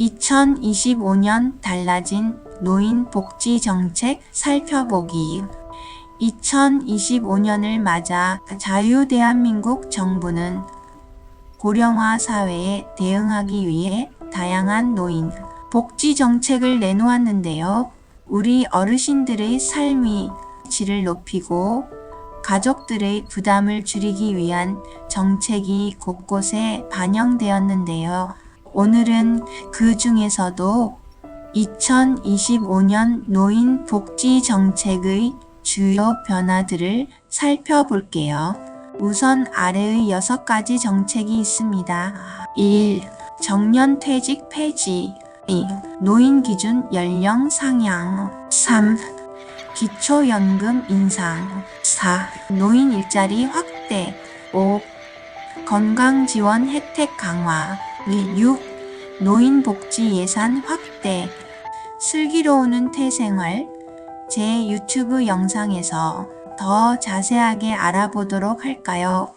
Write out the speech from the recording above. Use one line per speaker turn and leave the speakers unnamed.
2025년 달라진 노인 복지 정책 살펴보기. 2025년을 맞아 자유대한민국 정부는 고령화 사회에 대응하기 위해 다양한 노인 복지 정책을 내놓았는데요. 우리 어르신들의 삶의 질을 높이고 가족들의 부담을 줄이기 위한 정책이 곳곳에 반영되었는데요. 오늘은 그 중에서도 2025년 노인 복지 정책의 주요 변화들을 살펴볼게요. 우선 아래의 6가지 정책이 있습니다. 1. 정년 퇴직 폐지 2. 노인 기준 연령 상향 3. 기초연금 인상 4. 노인 일자리 확대 5. 건강지원 혜택 강화 6. 노인 복지 예산 확대 슬기로우는 퇴생활 제 유튜브 영상에서 더 자세하게 알아보도록 할까요?